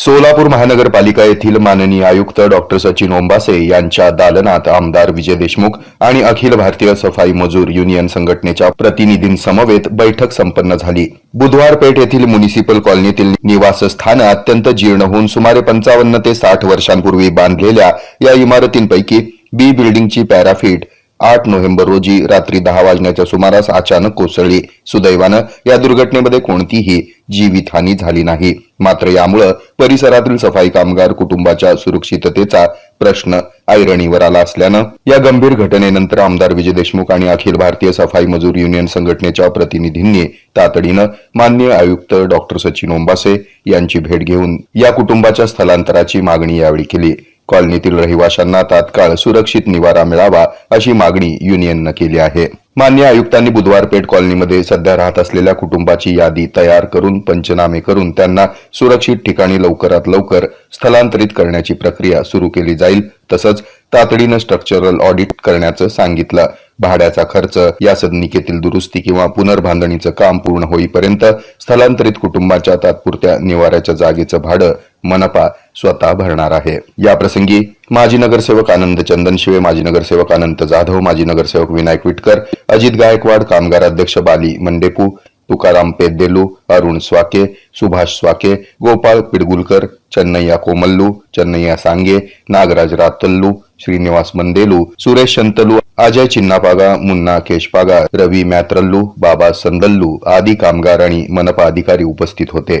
सोलापूर महानगरपालिका येथील माननीय आयुक्त डॉक्टर सचिन ओंबासे यांच्या दालनात आमदार विजय देशमुख आणि अखिल भारतीय सफाई मजूर युनियन संघटनेच्या प्रतिनिधींसमवेत बैठक संपन्न झाली. बुधवार पेठ येथील म्युनिसिपल कॉलनीतील निवासस्थान अत्यंत जीर्ण होऊन सुमारे पंचावन्न ते साठ वर्षांपूर्वी बांधलेल्या या इमारतींपैकी बी बिल्डिंगची पॅराफिट आठ नोव्हेंबर रोजी रात्री दहा वाजण्याच्या सुमारास अचानक कोसळली. सुदैवानं या दुर्घटनेमध्ये कोणतीही जीवितहानी झाली नाही. मात्र यामुळं परिसरातील सफाई कामगार कुटुंबाच्या सुरक्षिततेचा प्रश्न ऐरणीवर आला असल्यानं या गंभीर घटनेनंतर आमदार विजय देशमुख आणि अखिल भारतीय सफाई मजूर युनियन संघटनेच्या प्रतिनिधींनी तातडीनं मान्य आयुक्त डॉक्टर सचिन ओंबासे यांची भेट घेऊन या कुटुंबाच्या स्थलांतराची मागणी यावेळी केली. कॉलनीतील रहिवाशांना तात्काळ सुरक्षित निवारा मिळावा अशी मागणी युनियननं केली आहे. मान्य आयुक्तांनी बुधवार पेठ कॉलनीमध्ये सध्या राहत असलेल्या कुटुंबाची यादी तयार करून पंचनामे करून त्यांना सुरक्षित ठिकाणी लवकरात लवकर स्थलांतरित करण्याची प्रक्रिया सुरू केली जाईल तसंच तातडीनं स्ट्रक्चरल ऑडिट करण्याचं सांगितलं. भाड्याचा खर्च या सदनिकेतील दुरुस्ती किंवा पुनर्बांधणीचं काम पूर्ण होईपर्यंत स्थलांतरित कुटुंबाच्या तात्पुरत्या निवाऱ्याच्या जागेचं भाडं मनपा स्वतः भरणार आहे. या प्रसंगी माजी नगरसेवक आनंद चंदनशिवे माजी नगरसेवक अनंत जाधव माजी नगरसेवक विनायक विटकर अजित गायकवाड कामगार अध्यक्ष बाली मंडेपू तुकाराम पेद्देलू अरुण स्वाके सुभाष स्वाके गोपाळ पिडगुलकर चन्नय्या कोमल्लू चन्नय्या सांगे नागराज रातल्लू श्रीनिवास मंदेलू सुरेश शंतलू अजय चिन्नापागा मुन्ना केशपागा रवी मॅत्रल्लू बाबा संदल्लू आदी कामगार आणि मनपा अधिकारी उपस्थित होते.